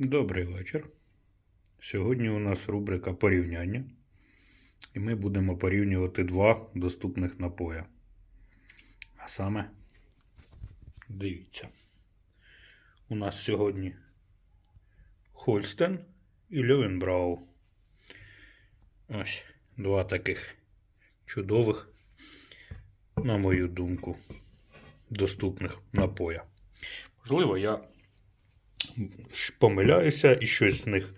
Добрий вечір. Сьогодні у нас рубрика порівняння. І ми будемо порівнювати два доступних напоя. А саме, дивіться. У нас сьогодні Хольстен і Льовенбрау. Ось два таких чудових, на мою думку, доступних напоя. Можливо, я помиляюся і щось з них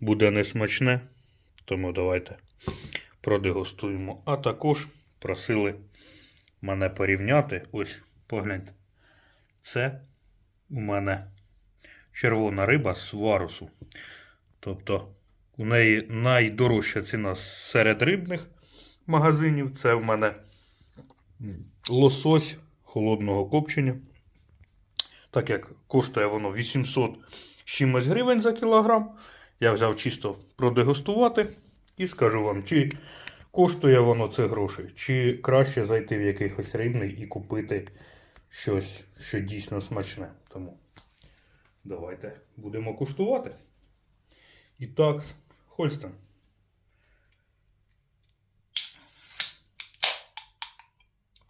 буде несмачне. Тому давайте продегустуємо. А також просили мене порівняти. Ось, погляньте. Це у мене червона риба з варусу. Тобто у неї найдорожча ціна серед рибних магазинів. Це в мене лосось холодного копчення так як коштує воно 800 чимось гривень за кілограм, я взяв чисто продегустувати і скажу вам, чи коштує воно це грошей, чи краще зайти в якийсь рибний і купити щось, що дійсно смачне. Тому давайте будемо куштувати. І так, Хольстен.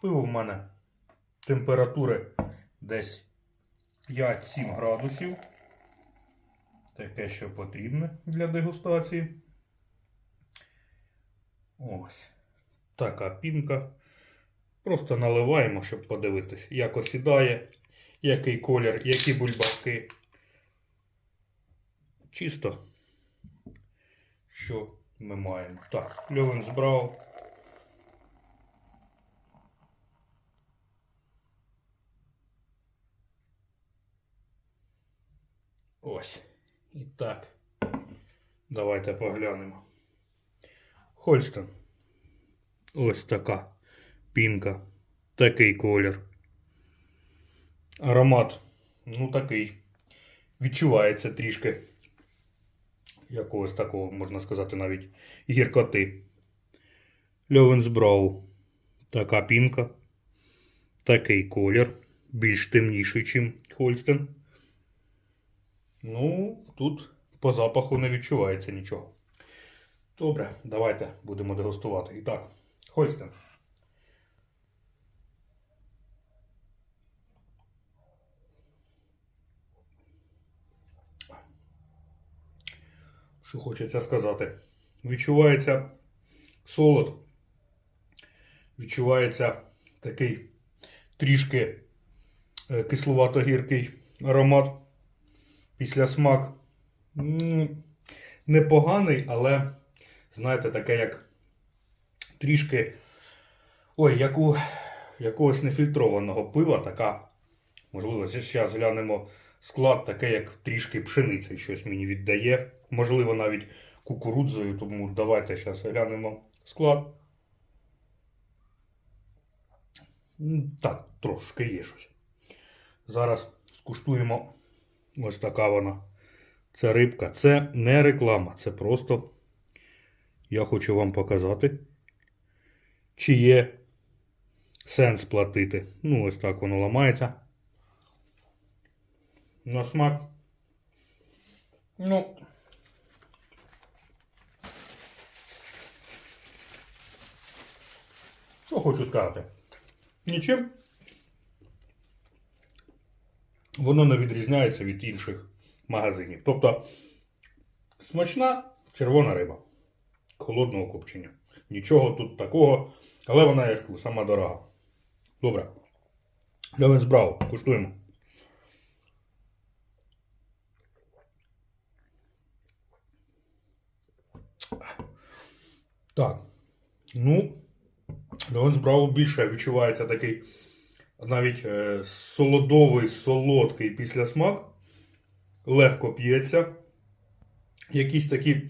Пиво в мене температури десь 5-7 градусів. Таке, що потрібне для дегустації. Ось. Така пінка. Просто наливаємо, щоб подивитись, як осідає, який колір, які бульбашки. Чисто, що ми маємо. Так, Льовен збрав. Ось. І так. Давайте поглянемо. Хольстон. Ось така пінка. Такий колір. Аромат. Ну такий. Відчувається трішки. Якогось такого, можна сказати, навіть гіркоти. Льовенсбрау. Така пінка. Такий колір. Більш темніший, ніж Хольстен. Ну, тут по запаху не відчувається нічого. Добре, давайте будемо дегустувати. І так, Хольстен. Що хочеться сказати? Відчувається солод. Відчувається такий трішки е, кисловато-гіркий аромат після смак непоганий, але, знаєте, таке як трішки. Ой, як у якогось нефільтрованого пива, така, можливо, зараз глянемо склад, таке, як трішки пшениці щось мені віддає. Можливо, навіть кукурудзою, тому давайте зараз глянемо склад. Так, трошки є щось. Зараз скуштуємо. Ось така вона. Це рибка. Це не реклама. Це просто я хочу вам показати, чи є сенс платити. Ну, ось так воно ламається. На смак. Ну. Що хочу сказати? Нічим. Воно не відрізняється від інших магазинів. Тобто смачна червона риба холодного копчення. Нічого тут такого, але вона я ж сама дорога. Добре. Льовен збрав, куштуємо. Так. Ну, Льовен збрав більше відчувається такий навіть е, солодовий, солодкий післясмак. Легко п'ється. Якісь такі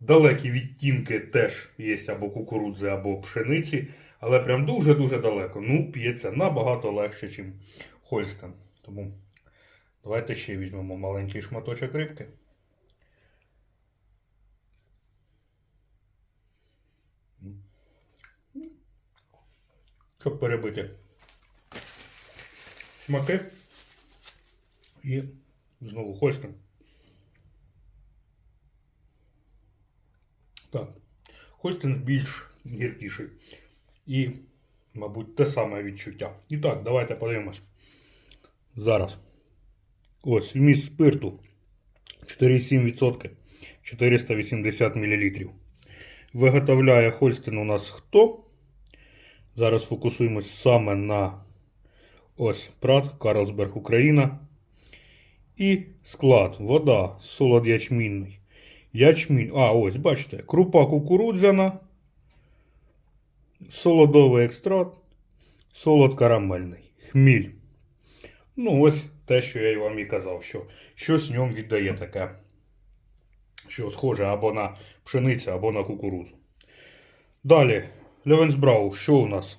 далекі відтінки теж є або кукурудзи, або пшениці. Але прям дуже-дуже далеко. Ну, п'ється набагато легше, ніж Хольстен. Тому давайте ще візьмемо маленький шматочок рибки. Щоб перебити смаки і знову хостин. Так, Хольстон більш гіркіший. І, мабуть, те саме відчуття. І так, давайте подивимось. Зараз. Ось вміст спирту 4,7%. 480 мл. Виготовляє Хольстин у нас хто? Зараз фокусуємось саме на ось Прат, Карлсберг, Україна. І склад. Вода, солод ячмінний. Ячмінь. А, ось, бачите, крупа кукурудзяна, солодовий екстракт, солод карамельний, хміль. Ну, ось те, що я вам і казав, що щось в ньому віддає таке, що схоже або на пшеницю, або на кукурудзу. Далі, Левенсбрау, що у нас?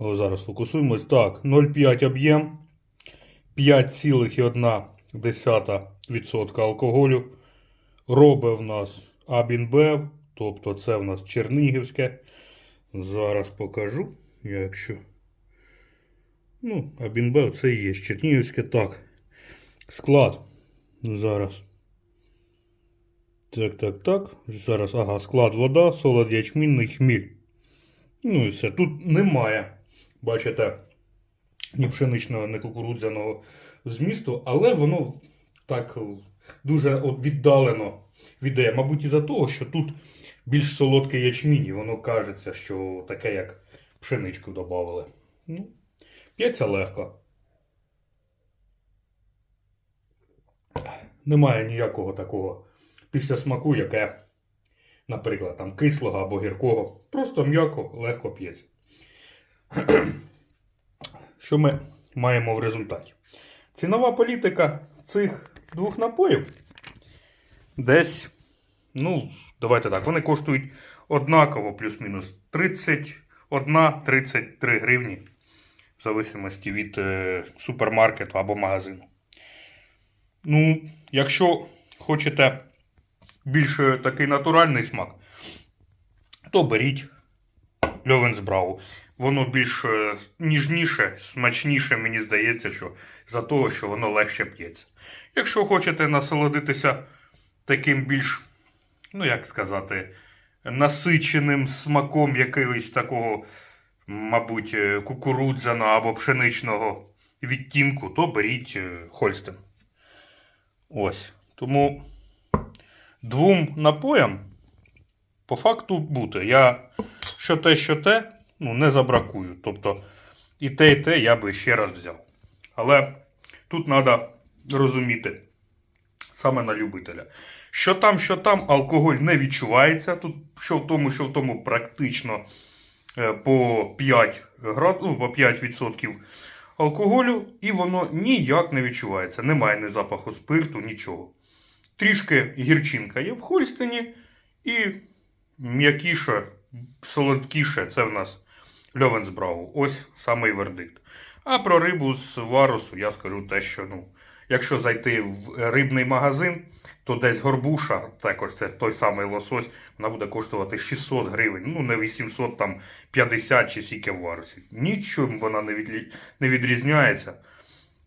Зараз фокусуємось. Так, 0,5 об'єм, 5,1% алкоголю. Робе в нас Абінбев, тобто це в нас Чернігівське. Зараз покажу, якщо. Ну, Абінбев це і є Чернігівське. Так. Склад. Зараз. Так, так, так. Зараз, ага, склад вода, солод ячмінний хміль. Ну і все. Тут немає, бачите, ні пшеничного, ні кукурудзяного змісту, але воно так дуже віддалено віддає. Мабуть, із-за того, що тут більш солодке ячмінь, і воно кажеться, що таке, як пшеничку додали. Ну, п'ється легко. Немає ніякого такого після смаку, яке, наприклад, там кислого або гіркого. Просто м'яко, легко п'ється. Що ми маємо в результаті? Цінова політика цих двох напоїв десь, ну, давайте так, вони коштують однаково плюс-мінус 31-33 гривні, в зависимості від е, супермаркету або магазину. Ну, якщо хочете більш е, такий натуральний смак, то беріть Льовенсбрау. Воно більш е, ніжніше, смачніше, мені здається, що за того, що воно легше п'ється. Якщо хочете насолодитися таким більш, ну як сказати, насиченим смаком якогось такого, мабуть, е, кукурудзяного або пшеничного відтінку, то беріть е, Хольстен. Ось. Тому двом напоям по факту бути. Я що те, що те, ну, не забракую. Тобто і те, і те я би ще раз взяв. Але тут треба розуміти саме на любителя. Що там, що там, алкоголь не відчувається. Тут що в тому, що в тому практично е, по 5 град... ну, по 5% алкоголю, і воно ніяк не відчувається. Немає ні запаху спирту, нічого. Трішки гірчинка є в Хольстені і м'якіше, солодкіше це в нас Льовенсбрау. Ось самий вердикт. А про рибу з варусу я скажу те, що ну, якщо зайти в рибний магазин, то десь горбуша, також це той самий лосось, вона буде коштувати 600 гривень, ну не 800, там 50 чи скільки в варусі. Нічим вона не, відлі... не відрізняється.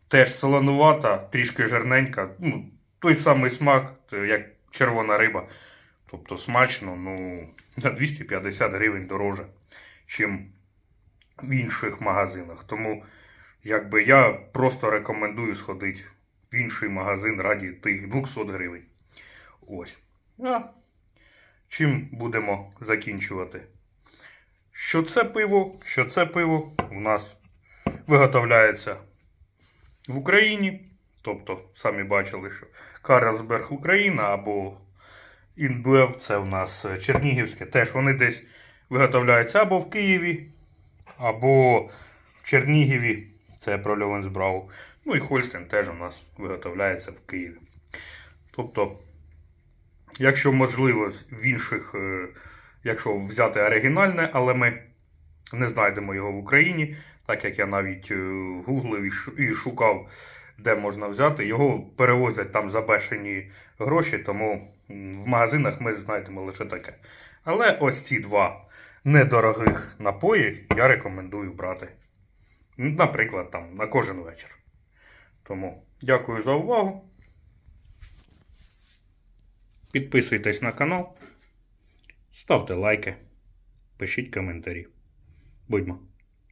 Теж солонувата, трішки жирненька. Ну, той самий смак, як червона риба. Тобто смачно, ну, на 250 гривень дороже, чим в інших магазинах. Тому якби я просто рекомендую сходити в інший магазин раді тих 200 гривень. Ось. А чим будемо закінчувати? Що це пиво, що це пиво у нас виготовляється в Україні. Тобто, самі бачили, що Карлсберг Україна або Інблев, це у нас Чернігівське. Теж вони десь виготовляються або в Києві, або в Чернігіві. Це про Льовенсбрау. Ну і Хольстен теж у нас виготовляється в Києві. Тобто, якщо можливо, в інших, е, якщо взяти оригінальне, але ми не знайдемо його в Україні, так як я навіть е, гуглив і шукав, де можна взяти. Його перевозять там за бешені гроші, тому в магазинах ми знайдемо лише таке. Але ось ці два недорогих напої я рекомендую брати. Наприклад, там на кожен вечір. Тому дякую за увагу. Підписуйтесь на канал. ставте лайки, пишіть коментарі. Будьмо!